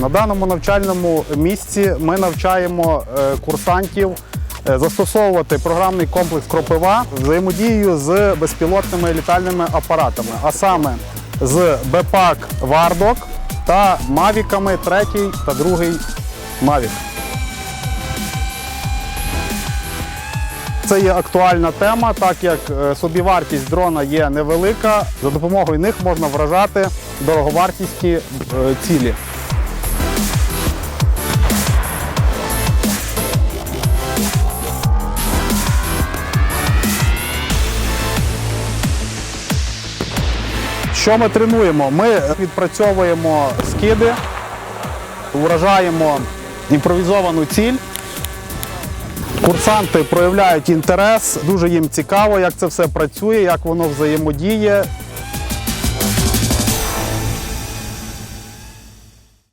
На даному навчальному місці ми навчаємо е, курсантів е, застосовувати програмний комплекс Кропива взаємодією з безпілотними літальними апаратами, а саме з БПАК Вардок та Мавіками 3 та 2 Мавік. Це є актуальна тема, так як е, собівартість дрона є невелика. За допомогою них можна вражати дороговартісні цілі. Що ми тренуємо? Ми відпрацьовуємо скиди, вражаємо імпровізовану ціль. Курсанти проявляють інтерес, дуже їм цікаво, як це все працює, як воно взаємодіє.